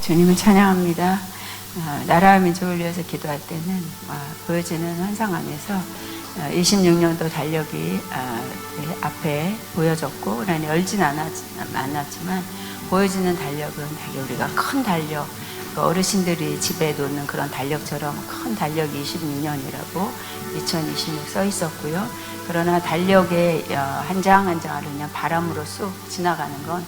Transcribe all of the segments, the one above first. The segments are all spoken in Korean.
주님을 찬양합니다. 어, 나라와 민족을 위해서 기도할 때는 어, 보여지는 환상 안에서 어, 26년도 달력이 어, 네, 앞에 보여졌고 그러니 열진 않았, 않았지만 보여지는 달력은 되게 우리가 큰 달력 그 어르신들이 집에 놓는 그런 달력처럼 큰 달력이 26년이라고 2026 써 있었고요. 그러나 달력의 어, 한장 한 장을 그냥 바람으로 쑥 지나가는 건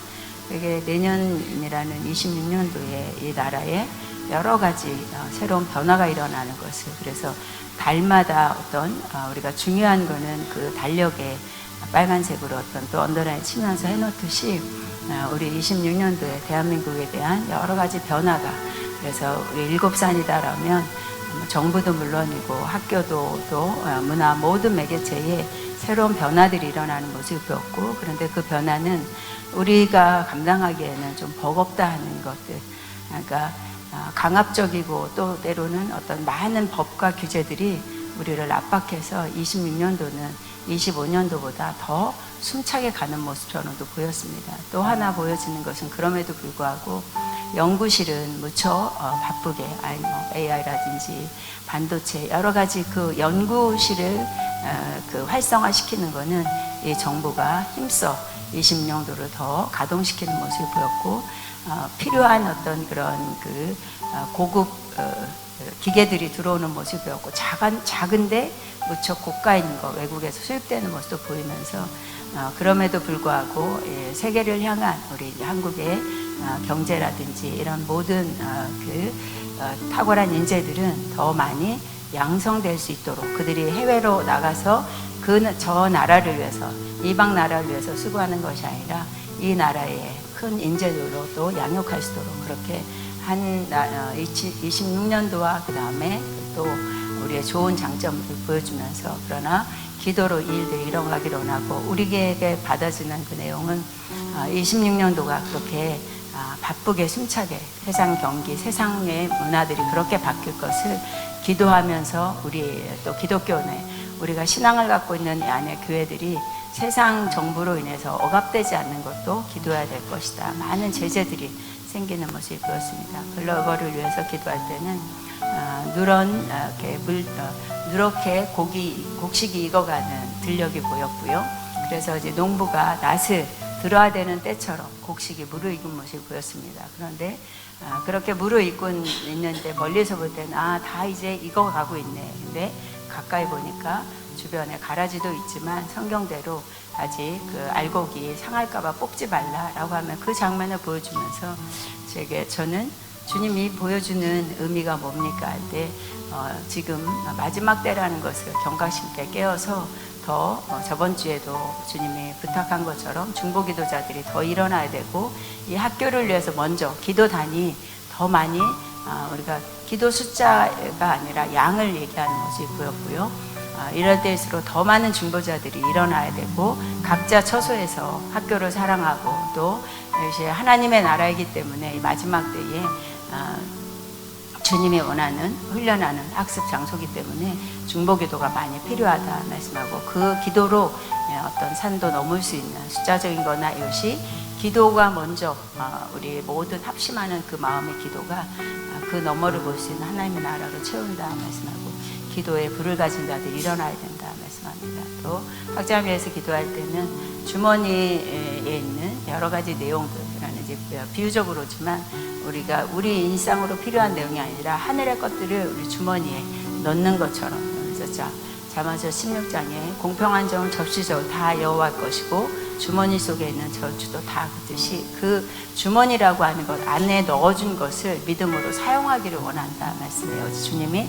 되게 내년이라는 26년도에 이 나라에 여러 가지 어, 새로운 변화가 일어나는 것을 그래서 달마다 어떤 어, 우리가 중요한 거는 그 달력에 빨간색으로 어떤 또 언더라인 치면서 해놓듯이 어, 우리 26년도에 대한민국에 대한 여러 가지 변화가 그래서 우리 일곱 산이다라면 뭐 정부도 물론이고 학교도 또 어, 문화 모든 매개체에 새로운 변화들이 일어나는 모습을 보였고 그런데 그 변화는 우리가 감당하기에는 좀 버겁다 하는 것들 그러니까 어, 강압적이고 또 때로는 어떤 많은 법과 규제들이 우리를 압박해서 26년도는 25년도보다 더 숨차게 가는 모습 또 보였습니다. 또 하나 보여지는 것은 그럼에도 불구하고 연구실은 무척 어, 바쁘게 아이 뭐 AI라든지 반도체 여러 가지 그 연구실을 어, 그 활성화시키는 거는 이 정부가 힘써 20년도를 더 가동시키는 모습을 보였고 어, 필요한 어떤 그런 그 어, 고급 어, 기계들이 들어오는 모습을 보였고 작은 작은데 무척 고가 있는 거 외국에서 수입되는 모습도 보이면서 어, 그럼에도 불구하고 예, 세계를 향한 우리 한국의 어, 경제라든지 이런 모든 어, 그 어, 탁월한 인재들은 더 많이 양성될 수 있도록 그들이 해외로 나가서 그 저 나라를 위해서 이방 나라를 위해서 수고하는 것이 아니라 이 나라의 큰 인재들로 또 양육할 수 있도록 그렇게 한 26년도와 그 다음에 또 우리의 좋은 장점을 보여주면서 그러나 기도로 이 일들이 일어나기로 하고 우리에게 받아지는 그 내용은 26년도가 그렇게 아, 바쁘게 숨차게 세상 경기, 세상의 문화들이 그렇게 바뀔 것을 기도하면서 우리 또 기독교 내 우리가 신앙을 갖고 있는 이 안에 교회들이 세상 정부로 인해서 억압되지 않는 것도 기도해야 될 것이다. 많은 제재들이 생기는 모습이 보였습니다. 글로벌을 위해서 기도할 때는 어, 누런 어, 이렇게 물 어, 누렇게 고기 곡식이 익어가는 들녘이 보였고요. 그래서 이제 농부가 낫을 들어야 되는 때처럼 곡식이 무르익은 모습이 보였습니다. 그런데 아, 그렇게 무르익고 있는데 멀리서 볼 때는 아 다 이제 익어가고 있네. 근데 가까이 보니까 주변에 가라지도 있지만 성경대로 아직 그 알곡이 상할까봐 뽑지 말라라고 하면 그 장면을 보여주면서 제게 저는 주님이 보여주는 의미가 뭡니까 할때 어, 지금 마지막 때라는 것을 경각심께 깨어서 더 어, 저번 주에도 주님이 부탁한 것처럼 중보기도자들이 더 일어나야 되고 이 학교를 위해서 먼저 기도단이 더 많이 아, 우리가 기도 숫자가 아니라 양을 얘기하는 모습이 보였고요. 아, 이럴 때일수록 더 많은 중보자들이 일어나야 되고 각자 처소에서 학교를 사랑하고 또 이것이 하나님의 나라이기 때문에 이 마지막 때에 아, 주님이 원하는 훈련하는 학습 장소기 때문에 중보기도가 많이 필요하다 말씀하고 그 기도로 예, 어떤 산도 넘을 수 있는 숫자적인 거나 이것이 기도가 먼저 어, 우리 모든 합심하는 그 마음의 기도가 아, 그 너머를 볼 수 있는 하나님의 나라로 채운다 말씀하고 기도에 불을 가진 자들이 일어나야 된다 말씀합니다. 또 확장을 위해서 기도할 때는 주머니에 있는 여러 가지 내용들 이라는 이제 비유적으로지만 우리가 우리 일상으로 필요한 내용이 아니라 하늘의 것들을 우리 주머니에 넣는 것처럼 그래서 자 자마저 16장에 공평한 정은 접시적으로 다 여호와 것이고 주머니 속에 있는 저주도 다 그듯이 그 주머니라고 하는 것 안에 넣어준 것을 믿음으로 사용하기를 원한다 말씀해요. 주님이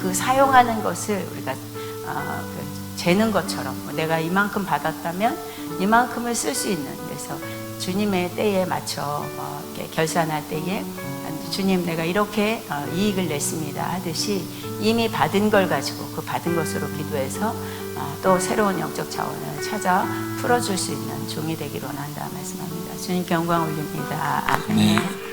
그 사용하는 것을 우리가 어, 그 재는 것처럼 내가 이만큼 받았다면 이만큼을 쓸 수 있는 그래서 주님의 때에 맞춰 어, 이렇게 결산할 때에 주님 내가 이렇게 어, 이익을 냈습니다 하듯이 이미 받은 걸 가지고 그 받은 것으로 기도해서 어, 또 새로운 영적 자원을 찾아 풀어줄 수 있는 종이 되기로 원한다 말씀합니다. 주님 경광 올립니다. 아멘. 네.